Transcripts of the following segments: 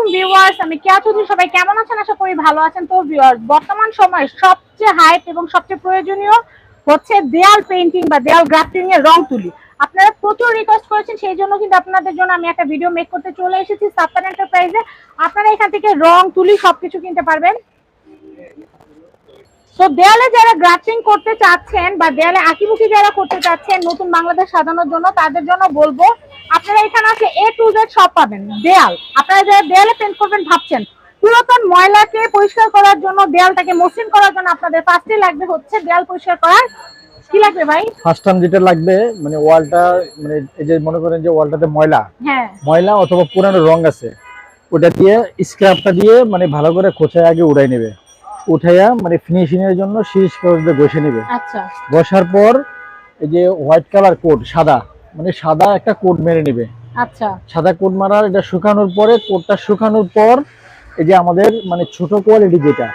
আলাইকুম ভিউয়ার্স, আমি কেয়া চৌধুরী। সবাই কেমন আছেন? আশা করি ভালো আছেন। তো ভিউয়ার্স, বর্তমান সময়ে সবচেয়ে হাইপ এবং সবচেয়ে প্রয়োজনীয় হচ্ছে দেয়াল পেইন্টিং বা দেয়াল গ্রাফটিং এর রং তুলি। আপনারা প্রচুর রিকোয়েস্ট করেছেন, সেই জন্য কিন্তু আপনাদের জন্য আমি একটা ভিডিও মেক করতে চলে এসেছি সাপ্তান এন্টারপ্রাইজে আপনারা এখান থেকে রং তুলি সবকিছু কিনতে পারবেন। তো দেয়ালে যারা গ্রাফটিং করতে চাচ্ছেন বা দেয়ালে আঁকিবুকি যারা করতে চাচ্ছেন নতুন বাংলাদেশ সাজানোর জন্য তাদের জন্য বলব আপনারা এখানে আসলে এ টু জেড সব পাবেন। দেয়াল আপনারা যারা দেয়ালে পেন্ট করবেন ভাবছেন পুরাতন ময়লাকে পরিষ্কার করার জন্য দেয়ালটাকে মসৃণ করার জন্য আপনাদের ফার্স্টে লাগবে হচ্ছে দেয়াল পরিষ্কার করার। কি লাগবে ভাই? ফার্স্ট টাইম যেটা লাগবে মানে ওয়ালটা মানে এই যে মনে করেন যে ওয়ালটাতে ময়লা হ্যাঁ। ময়লা অথবা পুরানো রং আছে ওটা দিয়ে স্ক্র্যাপটা দিয়ে মানে ভালো করে খোঁচায় আগে উড়াই নেবে। উঠাইয়া মানে ফিনিশিং এর জন্য শীষ করে ঘষে নেবে। আচ্ছা। ঘষার পর এই যে হোয়াইট কালার কোড সাদা মানে সাদা একটা কোড মেরে নেবে। আচ্ছা। সাদা কোট মারার এটা শুকানোর পরে কোটটা শুকানোর পর এই যে আমাদের মানে ছোট কোয়ালিটি যেটা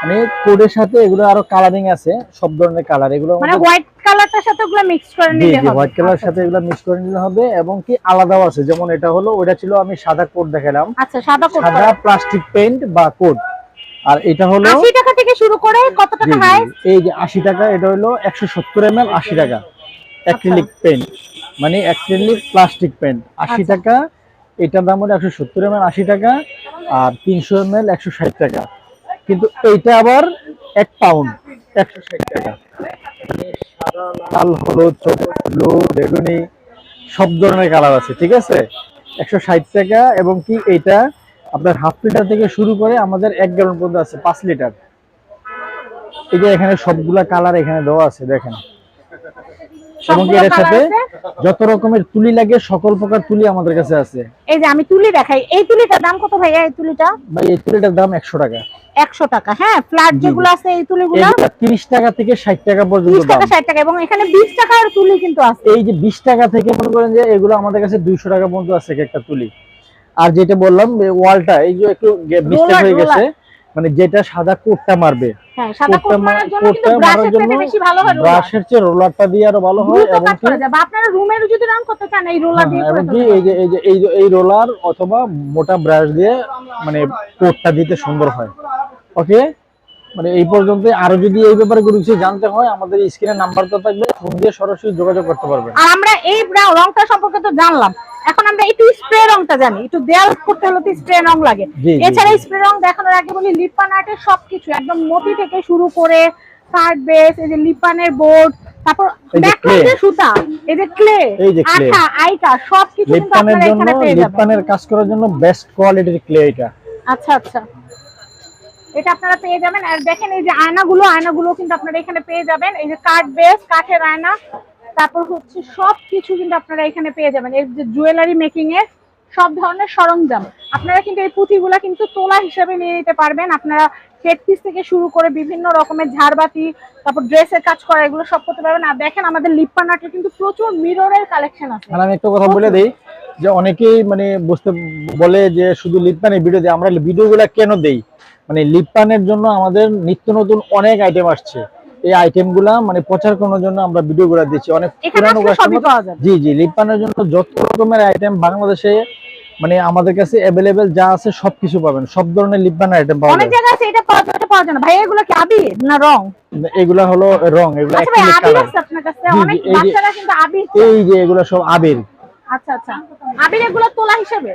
মানে কোডের সাথে এগুলো আরও কালারিং আছে সব ধরনের কালার এগুলো মানে হোয়াইট কালারটার সাথে ওগুলো মিক্স করে নিতে হবে। হোয়াইট কালার সাথে এগুলো মিক্স করে নিলে হবে এবং কি আলাদাও আছে যেমন এটা হলো ওটা ছিল আমি সাদা কোড দেখালাম। আচ্ছা সাদা কোট সাদা প্লাস্টিক পেইন্ট বা কোড আর এটা হলো আশি টাকা থেকে শুরু করে কত টাকা হাই? এই যে আশি টাকা এটা হলো একশো সত্তর এম এল আশি টাকা। অ্যাক্রিলিক পেইন্ট মানে অ্যাক্রিলিক প্লাস্টিক পেইন্ট আশি আচ্ছা। টাকা এটার দাম হলো একশো সত্তর এম এল আশি টাকা আর তিনশো এম এল একশো ষাট টাকা। কিন্তু এইটা আবার এক পাউন্ড একশো ষাট টাকা। সাদা লাল হলুদ সবুজ ব্লু বেগুনি সব ধরনের কালার আছে ঠিক আছে? একশো ষাট টাকা এবং কি এইটা আপনার হাফ লিটার থেকে শুরু করে আমাদের এক গ্যালন পর্যন্ত আছে পাঁচ লিটার। এই যে এখানে সবগুলা কালার এখানে দেওয়া আছে দেখেন। এবং এর সাথে যত রকমের তুলি লাগে সকল প্রকার তুলি আমাদের কাছে আছে। এই যে আমি তুলি দেখাই এই তুলিটার দাম কত ভাইয়া এই তুলিটা? ভাই এই তুলিটার দাম একশো টাকা। একশো টাকা হ্যাঁ ফ্ল্যাট। যেগুলো আছে এই তুলিগুলো? এইটা তিরিশ টাকা থেকে ষাট টাকা পর্যন্ত দাম টাকা ষাট টাকা এবং এখানে বিশ টাকার তুলি কিন্তু আছে। এই যে বিশ টাকা থেকে মনে করেন যে এগুলো আমাদের কাছে দুইশো টাকা পর্যন্ত আছে একটা তুলি। আর যেটা বললাম ওয়ালটা এই যে একটু মিস্টেক হয়ে গেছে মানে যেটা সাদা কোটটা মারবে। হ্যাঁ কোটটা মারার জন্য কোটটা কিন্তু মারার ব্রাশের জন্য থেকে বেশি ভালো রোলার। চেয়ে রোলারটা দিয়ে আরও ভালো এবং কাজ কি করা যায় বা আপনারা রুমের যদি রান করতে চান এই রোলার দিয়ে এবং করে কি ফেলতে এই যে এই যে এই রোলার অথবা মোটা ব্রাশ দিয়ে মানে কোটটা দিতে সুন্দর হয়। ওকে? মানে এই পর্যন্ত আরও যদি এই ব্যাপারে কোনো কিছু জানতে হয় আমাদের স্ক্রিনে নাম্বার তো থাকবে ফোন দিয়ে সরাসরি যোগাযোগ করতে পারবেন। আর আমরা এই রংটা সম্পর্কে তো জানলাম। এখন আমরা একটু স্প্রে রংটা জানি। একটু দেয়াল করতে হলে তো স্প্রে রং লাগে। এছাড়া স্প্রে রং দেখানোর আগে বলি লিপান আর্টের সবকিছু একদম মতি থেকে শুরু করে কার্ড বেস এই যে লিপানের বোর্ড তারপর এই যে ব্যাকলাইটের সুতা এই যে ক্লে আঠা আইটা সবকিছু কিন্তু আপনারা এখানে পেয়ে যাবেন। কাজ করার জন্য বেস্ট কোয়ালিটির ক্লে এটা। আচ্ছা আচ্ছা। এটা আপনারা পেয়ে যাবেন। আর দেখেন এই যে আয়নাগুলো আয়নাগুলো কিন্তু আপনারা এখানে পেয়ে যাবেন। এই যে কাঠ বেস কাঠের আয়না তারপর হচ্ছে সব কিছু কিন্তু আপনারা এখানে পেয়ে যাবেন। এর যে জুয়েলারি মেকিং এর সব ধরনের সরঞ্জাম। আপনারা কিন্তু এই পুঁথিগুলা কিন্তু তোলা হিসেবে নিয়ে নিতে পারবেন। আপনারা হেড পিস থেকে শুরু করে বিভিন্ন রকমের ঝাড়বাতি, তারপর ড্রেসের কাজ করা, এগুলো সব করতে পারবেন। আর দেখেন আমাদের লিপ্পা নাটের কিন্তু প্রচুর মিররের কালেকশন আছে। আমি একটা কথা বলে দিই, যে অনেকেই মানে বুঝতে বলে যে শুধু লিপপানের ভিডিও দিই। আমরা ভিডিওগুলো কেন দেই? মানে লিপপানের জন্য আমাদের নিত্য নতুন অনেক আইটেম আসছে। এই আইটেমগুলা মানে প্রচার করার জন্য আমরা ভিডিও ভিডিওগুলো দিচ্ছি। অনেক পুরানো যাবে। জি জি লিপপানের জন্য যত রকমের আইটেম বাংলাদেশে মানে আমাদের কাছে অ্যাভেলেবেল যা আছে সবকিছু পাবেন। সব ধরনের লিপপানের আইটেম পাওয়া অনেক যায় জায়গায় আছে এটা পাওয়া এটা পাওয়া না। ভাই এগুলো কি আবির না রং? এগুলা হলো রং এগুলো আচ্ছা আবির কালার আছে আপনার কাছে? অনেক বাচ্চারা কিন্তু আবির এই যে এগুলো সব আবির। আচ্ছা আচ্ছা। আবির এগুলো তোলা হিসেবে?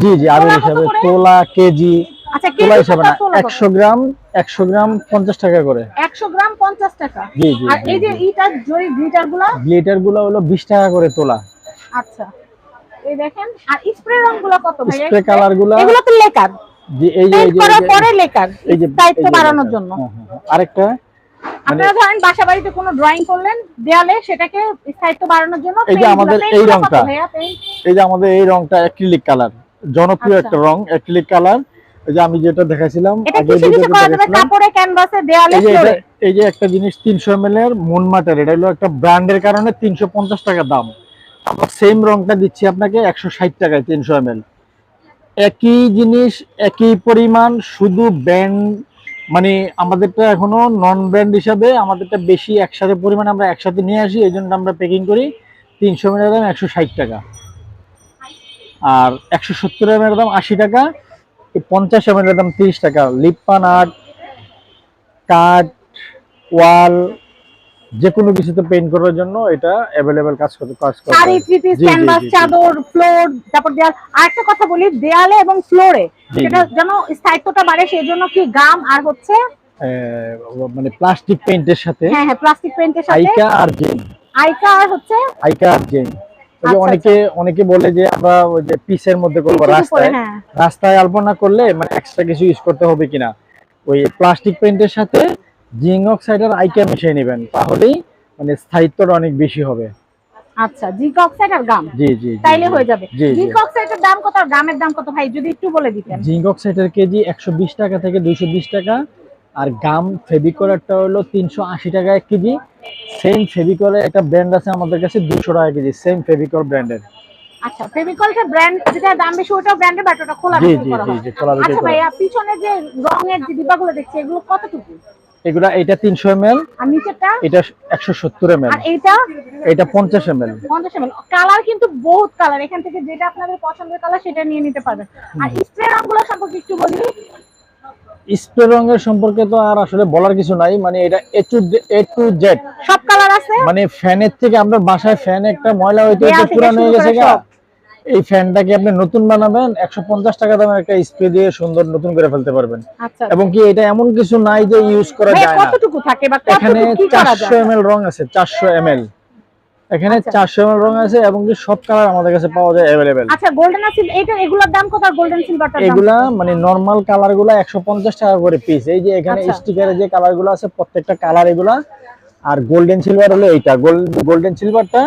জি জি আবির হিসাবে তোলা কেজি আচ্ছা কেজি গ্রাম একশো গ্রাম পঞ্চাশ টাকা করে। 100 গ্রাম 50 টাকা? জি জি আর এই যে ইটা জরি গ্লিটারগুলো হলো বিশ টাকা করে তোলা। আচ্ছা এই দেখেন আর স্প্রে রং কত ভাই স্প্রে কালার এগুলো তো লেকার। জি এই যে এই যে- করার এই যে- পরে লেকার এই যে যে বাড়ানোর জন্য। হ্যাঁ, হ্যাঁ, হ্যাঁ। আরেকটা মানে আপনারা ধরেন বাসা বাড়িতে কোনো ড্রয়িং করলেন দেয়ালে সেটাকে স্থায়িত্ব বাড়ানোর জন্য এই যে আমাদের এই রংটা। এই যে আমাদের এই রংটা অ্যাক্রিলিক কালার জনপ্রিয় আচ্ছা। একটা রং অ্যাক্রিলিক কালার এই যে আমি যেটা। কাপড়ে ক্যানভাসে দেয়ালে এই যে ফ্লোরে এই যে একটা জিনিস তিনশো এম এল এর মুন মাটার এটা হলো একটা ব্র্যান্ডের কারণে তিনশো পঞ্চাশ টাকা দাম। সেম রংটা দিচ্ছি আপনাকে একশো ষাট টাকায় তিনশো এম এল একই জিনিস একই পরিমাণ শুধু ব্র্যান্ড মানে আমাদেরটা এখনও নন ব্র্যান্ড হিসাবে আমাদেরটা বেশি একসাথে পরিমাণ আমরা একসাথে নিয়ে আসি এই জন্য আমরা প্যাকিং করি তিনশো এম এল দাম একশো ষাট টাকা। আর একশো সত্তর এম এর দাম আশি টাকা পঞ্চাশ এম এর দাম তিরিশ টাকা। লিপ্পান আর্ট কাঠ ওয়াল যে কোনো কিছুতে পেইন্ট করার জন্য এটা অ্যাভেলেবেল কাজ করতে কাজ করে শাড়ি থ্রি পিস ক্যানভাস। চাদর ফ্লোর তারপর দেয়াল। আরেকটা কথা বলি দেয়ালে এবং ফ্লোরে সেটা যেন স্থায়িত্বটা বাড়ে সেই জন্য কি গাম আর হচ্ছে মানে প্লাস্টিক পেইন্টের সাথে হ্যাঁ হ্যাঁ প্লাস্টিক পেইন্টের সাথে আইকা আর জেন আইকা আর হচ্ছে আইকা আর জেন যে আচ্ছা, অনেকে অনেকে বলে যে আমরা ওই যে পিসের মধ্যে করব রাস্তায়। হ্যাঁ। রাস্তায় আলপনা করলে মানে এক্সট্রা কিছু ইউজ করতে হবে কিনা। ওই প্লাস্টিক পেইন্টের সাথে জিঙ্ক অক্সাইড আর আইকা মিশিয়ে নেবেন তাহলেই মানে স্থায়িত্বটা অনেক বেশি হবে। আচ্ছা জিঙ্ক অক্সাইড আর গাম জি জি জি, তাইলে হয়ে যাবে। জি জি। জিঙ্ক অক্সাইডের দাম কত আর গামের দাম কত? ভাই যদি একটু বলে দিতেন। জিঙ্ক অক্সাইডের কেজি একশো বিশ টাকা থেকে দুইশো বিশ টাকা আর গাম হলো তিনশো আশি টাকা এক কেজি সেম ফেভিকলের একটা ব্র্যান্ড আছে আমাদের কাছে দুশো টাকা কেজি সেম ফেভিকল ব্র্যান্ডের আচ্ছা ফেভিকলটা ব্র্যান্ড যেটা দাম বেশি ওটাও ব্র্যান্ডের বাট ওটা খোলা জি, জি, জি, জি, খোলা বিক্রি আচ্ছা ভাইয়া পিছনে যে রঙের যে ডিব্বাগুলো দেখছি এগুলো কতটুকু এগুলা এটা তিনশো এম এল আর নিচেরটা? এটা একশো সত্তর এম এল আর এটা পঞ্চাশ এম এল পঞ্চাশ এমএল। কালার কিন্তু বহুত কালার এখান থেকে যেটা আপনাদের পছন্দের কালার সেটা নিয়ে নিতে পারবেন। আর স্প্রে রঙগুলো সম্পর্কে একটু বলি। স্প্রে রঙের সম্পর্কে তো আর আসলে বলার কিছু নাই। মানে এটা A to A to Z সব কালার আছে? মানে ফ্যানের থেকে আপনার বাসায় ফ্যান একটা ময়লা হইতে দেয়াল হইতে পুরানো হয়ে গেছে। এই ফ্যানটাকে আপনি নতুন বানাবেন? একশো পঞ্চাশ টাকা দামের একটা স্প্রে দিয়ে সুন্দর নতুন করে ফেলতে পারবেন। আচ্ছা এবং কি এটা এমন কিছু নাই যে ইউজ করা যায় না। কতটুকু থাকে বা এখানে কতটুকু কি করা চারশো যায় এম রং আছে চারশো এম এখানে আচ্ছা। চারশো এম রং আছে এবং কি সব কালার আমাদের কাছে পাওয়া যায় অ্যাভেলেবেল আচ্ছা গোল্ডেন সিলভার এটা এগুলোর দাম কত আর গোল্ডেন সিলভারটার দাম? এগুলা মানে নরমাল কালারগুলা একশো পঞ্চাশ টাকা করে পিস এই যে এখানে আচ্ছা। স্টিকারে যে কালারগুলো আছে প্রত্যেকটা কালার এগুলা। আর গোল্ডেন সিলভার হলো এইটা। গোল্ডেন সিলভারটা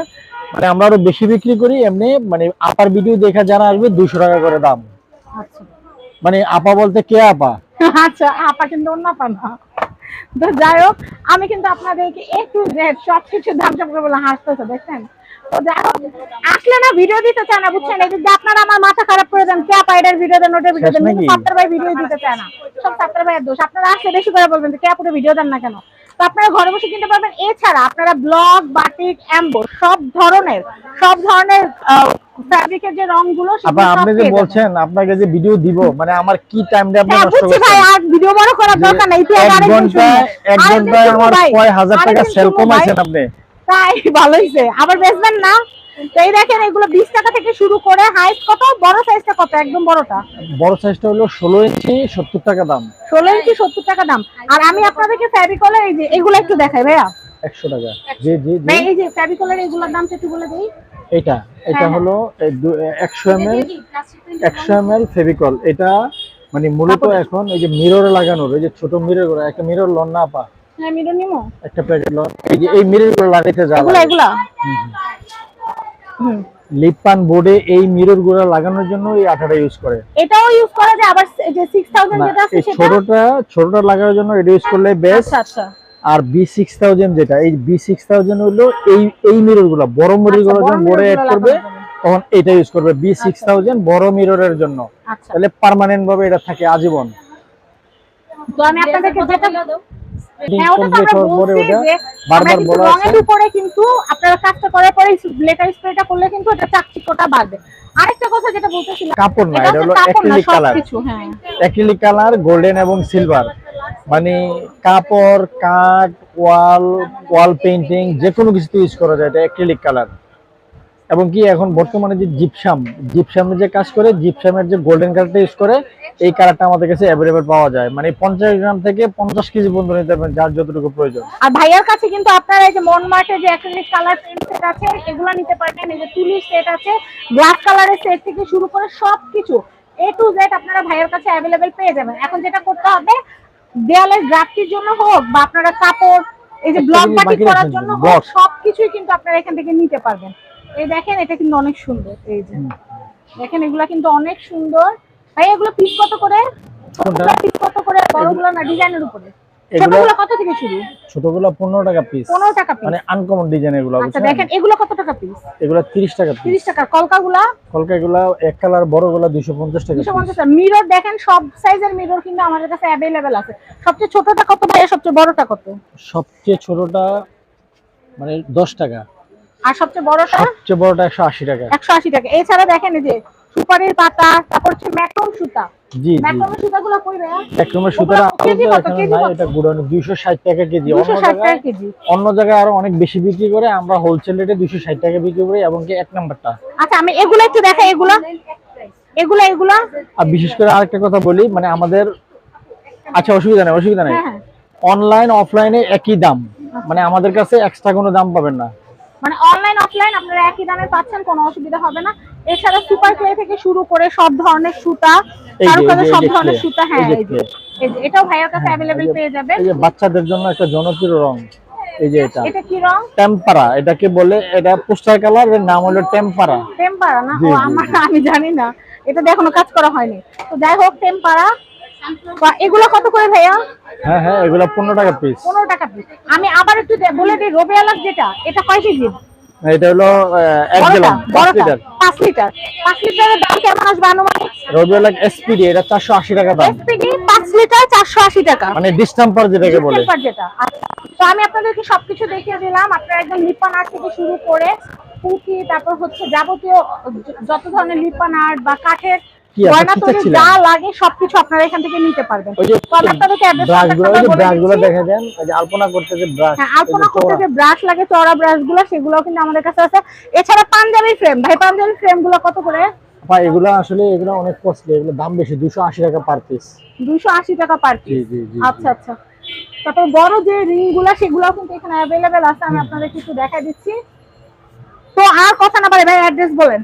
মানে আমরা আরও বেশি বিক্রি করি এমনি মানে আপার ভিডিও দেখা যারা আসবে দুশো টাকা করে দাম। আচ্ছা। মানে আপা বলতে কে আপা? আচ্ছা আপা কিন্তু অন্য আপা না। তো যাই হোক আমি কিন্তু আপনাদেরকে এ টু জেড সব কিছু দাম সম্পর্কে বলে হাসতেছে দেখছেন? তো যাই হোক আসলে না ভিডিও দিতে চায় না বুঝছেন? এই যে আপনারা আমার মাথা খারাপ করে দেন কে আপা ভিডিও দেন ওটার ভিডিও দেন? কিন্তু সাত্তার ভাই ভিডিও দিতে চায় না। সব ভাইয়ের দোষ। আপনারা আসলে বেশি করে বলবেন যে কে ভিডিও দেন না কেন? তো আপনারা ঘরে বসে কিনতে পারবেন। এছাড়া আপনারা ব্লক বাটিক অ্যাম্বো সব ধরনের সব ধরনের ফ্যাব্রিকের যে রংগুলো আপনি যে বলছেন আপনাকে যে ভিডিও দিব মানে আমার কি টাইমটা আপনি হ্যাঁ নষ্ট ভাই আর ভিডিও বড় করার দরকার নাই তুই ঘন্টায় আমার টাকা সেল কমাইছেন আপনি। ভালো হইছে। আবার বেচবেন না? তো এই দেখেন এগুলো বিশ টাকা থেকে শুরু করে হাইস্ট কত? বড় সাইজটা কত? একদম বড়টা। বড় সাইজটা হলো ষোলো ইঞ্চি সত্তর টাকা দাম। ষোলো ইঞ্চি সত্তর টাকা দাম। আর আমি আপনাদেরকে ফ্যাবিকলের এই যে এগুলো একটু দেখাই ভাইয়া। একশো টাকা। জি জি এই যে ফ্যাবিকলের এগুলোর দামটা একটু বলে দিই। এটা এটা হ্যাঁ, হলো একশো এম এল একশো এম এল ফেভিকল এটা মানে মূলত এখন এই যে মিররে লাগানোর এই যে ছোট মিররগুলো একটা মিরর লন না পা। হ্যাঁ মিরো নিমো? একটা প্যাকেট লন এই যে এই মিররগুলো লাগাইতে যা এগুলা লিপান বোর্ডে এই মিররগুলো লাগানোর জন্য এই আঠাটা ইউজ করে। এটাও ইউজ করা যায় আবার যে সিক্স থাউজেন্ড না যেটা আছে সেটা ছোটটা ছোটটা লাগানোর জন্য এটা ইউজ করলে বেস্ট আচ্ছা আচ্ছা। আর বি সিক্স থাউজেন্ড যেটা এই বি সিক্স থাউজেন্ড হলো এই এই মিররগুলো বড় মিররগুলো বড় যখন বোর্ডে অ্যাড করবে তখন এটা ইউজ করবে বি সিক্স থাউজেন্ড বড় মিররের জন্য। আচ্ছা। তাহলে পার্মানেন্ট ভাবে এটা থাকে আজীবন। তো আমি আপনাদেরকে যেটা হ্যাঁ ওটা তো আমরা বলছি যে আমরা কিন্তু রঙের উপরে কিন্তু আপনারা কাজটা করার পরে লেটার স্প্রেটা করলে কিন্তু এটা বাড়বে। আরেকটা কথা যেটা বলতেছিলাম কাপড় না এটা হলো অ্যাক্রিলিক কালার হ্যাঁ। অ্যাক্রিলিক কালার গোল্ডেন এবং সিলভার মানে কাপড় কাঠ ওয়াল ওয়াল পেইন্টিং যে কোনো কিছুতে ইউজ করা যায় এটা অ্যাক্রিলিক কালার এবং কি এখন বর্তমানে যে জিপসাম জিপসামে যে কাজ করে জিপসামের যে গোল্ডেন কালারটা ইউজ করে এই কালারটা আমাদের কাছে অ্যাভেলেবেল পাওয়া যায়। মানে পঞ্চাশ গ্রাম থেকে পঞ্চাশ কেজি পর্যন্ত নিতে পারবেন যার যতটুকু প্রয়োজন। আর ভাইয়ার কাছে কিন্তু আপনারা এই যে মন মার্টে যে অ্যাক্রিলিক কালার পেন্ট সেট আছে এগুলো নিতে পারবেন এই যে তুলির সেট আছে ব্ল্যাক কালারের সেট থেকে শুরু করে সবকিছু এ টু জেড আপনারা ভাইয়ার কাছে অ্যাভেলেবেল পেয়ে যাবেন। এখন যেটা করতে হবে দেয়ালের গ্রাফটির জন্য হোক বা আপনারা কাপড় এই যে ব্লক বাটি করার জন্য হোক। সবকিছুই কিন্তু আপনারা এখান থেকে নিতে পারবেন। এই দেখেন এটা কিন্তু অনেক সুন্দর এই যে। দেখেন এগুলা কিন্তু অনেক সুন্দর। ভাই এগুলো পিস কত করে? পিস কত করে? বড়গুলো না ডিজাইনের উপরে? ছোটগুলো কত থেকে শুরু? ছোটগুলো পনেরো টাকা পিস পনেরো টাকা পিস মানে আনকমন ডিজাইন এগুলো আচ্ছা দেখেন এগুলো কত টাকা পিস এগুলো তিরিশ টাকা পিস তিরিশ টাকা। কলকাগুলা? এক কালার টাকা মিরর দেখেন সব সাইজের মিরর কিন্তু আমাদের কাছে আছে। সবচেয়ে ছোটটা কত ভাই সবচেয়ে বড়টা কত? সবচেয়ে ছোটটা মানে দশ টাকা। আর সবচেয়ে বড়টা? সবচেয়ে বড়টা একশো আশি টাকা। একশো আশি টাকা। এছাড়া দেখেন এই যে সুপারির পাতা তারপর হচ্ছে ম্যাক্রম সুতা। জি সুতাগুলো কই ভাইয়া? একদমের সুতার কেজি কত? কেজি এটা গুড়ানো দুইশো ষাট টাকা কেজি। অন্য 260 টাকা জায়গায় কেজি। অন্য জায়গায় আরও অনেক বেশি বিক্রি করে আমরা হোলসেল রেটে দুইশো ষাট টাকা বিক্রি করি এবং কি এক নাম্বারটা। আচ্ছা আমি এগুলো একটু দেখাই এগুলো? এগুলো এগুলো? আর বিশেষ করে আরেকটা কথা বলি মানে আমাদের আচ্ছা অসুবিধা নেই অসুবিধা নেই। হ্যাঁ হ্যাঁ। অনলাইন অফলাইনে একই দাম। মানে আমাদের কাছে এক্সট্রা কোনো দাম পাবেন না। মানে অনলাইন অফলাইন আপনারা একই দামে পাচ্ছেন কোনো অসুবিধা হবে না। এছাড়া সুপার ক্লে থেকে শুরু করে সব ধরনের সুতা এই যে, কারও কাছে এই যে, সব ধরনের সুতা হ্যাঁ এটাও ভাইয়ের কাছে অ্যাভেলেবেল পেয়ে যাবেন। এই যে বাচ্চাদের জন্য একটা জনপ্রিয় রং এই যে এটা। এটা কি রং? টেম্পারা এটাকে বলে এটা পোস্টার কালারের নাম হলো টেম্পারা টেম্পারা না? ও আমার আমি জানি না। এটা এখনও কাজ করা হয়নি। তো যাই হোক টেম্পারা বা এগুলো কত করে ভাইয়া? হ্যাঁ হ্যাঁ এগুলো পনেরো টাকা পিস পনেরো টাকা পিস আমি আবার একটু বলে দিই রবিআলাক যেটা এটা কয় কেজি? এটা হলো আহ, এক বড়টা গ্রাম পাঁচ লিটার। পাঁচ লিটার। পাঁচ লিটারের দাম কেমন আসবে আনুমানিক? রবিওয়ালা এসপিডি এটা চারশো আশি টাকা দাম। এসপিডি পাঁচ লিটার চারশো আশি টাকা। মানে ডিস্টাম্পার যেটাকে বলে। যেটা। তো আমি আপনাদেরকে সবকিছু দেখিয়ে দিলাম। আপনারা একদম লিপান আর্ট থেকে শুরু করে পুঁথি তারপর হচ্ছে যাবতীয় যত ধরনের লিপান আর্ট বা কাঠের কি গয়না তৈরি যা লাগে সবকিছু আপনারা এখান থেকে নিতে পারবেন। দেখে দেন। ওই যে আলপনা করতে যে ব্রাশ হ্যাঁ আলপনা করতে যে ব্রাশ লাগে সেগুলো কিন্তু আমাদের কাছে আছে। এছাড়া পাঞ্জাবি ফ্রেম ভাই পাঞ্জাবি ফ্রেমগুলো কত করে? এগুলো আসলে এগুলো অনেক কস্টলি এগুলো দাম বেশি দুশো আশি টাকা পার পিস দুইশো আশি টাকা পার পিস জি জি আচ্ছা আচ্ছা। তারপর বড় যে রিংগুলা সেগুলো কিন্তু এখানে অ্যাভেলেবেল আছে আমি আপনাদের কিছু দেখাই দিচ্ছি। তো আর কথা না বলে ভাই অ্যাড্রেস বলেন।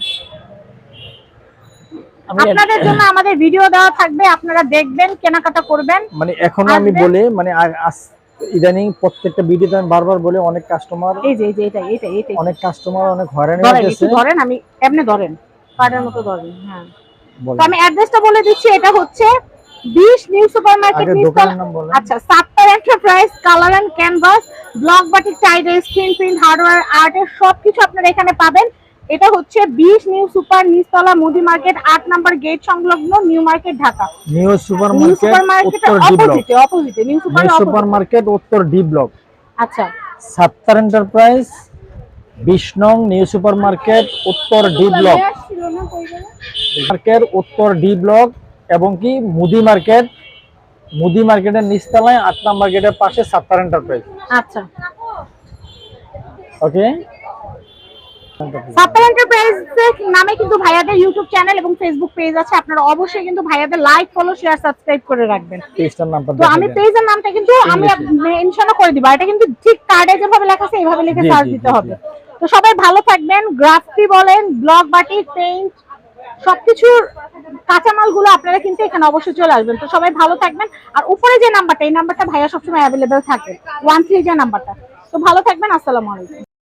আপনাদের জন্য আমাদের ভিডিও দেওয়া থাকবে আপনারা দেখবেন কেনাকাটা করবেন। মানে এখনও আমি। বলি মানে ইদানিং প্রত্যেকটা ভিডিওতে আমি বারবার বলে অনেক কাস্টমার এই যে এটা এটা এটা অনেক কাস্টমার অনেক হয়রানি একটু ধরেন আমি এমনি ধরেন কার্ডের মতো ধরেন হ্যাঁ। তো আমি অ্যাড্রেসটা বলে দিচ্ছি এটা হচ্ছে 20 নিউ সুপার মার্কেট আগে দোকানের নাম বলেন। আচ্ছা Sattar enterprise colour and canvas block batik tie dye screen print hardware আর্টের সবকিছু আপনারা এখানে পাবেন। এটা হচ্ছে 20 নিউ সুপার নিস্তলা মুদি মার্কেট আট নাম্বার গেট সংলগ্ন new market Dhaka. New super market অপোজিটে অপোজিটে new super new super market উত্তর ডি ব্লক। আচ্ছা। সাত্তার এন্টারপ্রাইজ বিশ নং নিউ সুপার মার্কেট উত্তর ডি ব্লক। মার্কেট উত্তর ডি ব্লক এবং কি মুদি মার্কেট। মুদি মার্কেটের নিচতলায় আট নাম্বার গেটের পাশে সাত্তার এন্টারপ্রাইজ আচ্ছা। ওকে সাত্তার এন্টারপ্রাইজ নামে কিন্তু ভাইয়াদের ইউটিউব চ্যানেল এবং ফেসবুক পেজ আছে। আপনারা অবশ্যই কিন্তু ভাইয়াদের লাইক ফলো শেয়ার সাবস্ক্রাইব করে রাখবেন। পেজটার নামটা তো আমি পেজের নামটা কিন্তু আমি মেনশন করে দিব এটা কিন্তু ঠিক কার্ডে যেভাবে লেখা আছে এইভাবে লিখে সার্চ দিতে হবে। তো সবাই ভালো থাকবেন গ্রাফটি বলেন ব্লক বাটি পেইন্ট সবকিছুর কাঁচামালগুলো আপনারা কিন্তু এখানে অবশ্যই চলে আসবেন। তো সবাই ভালো থাকবেন আর উপরে যে নাম্বারটা এই নাম্বারটা ভাইয়া সবসময় অ্যাভেলেবেল থাকে। ওয়ান থ্রি যে নাম্বারটা। তো ভালো থাকবেন আসসালামু আলাইকুম।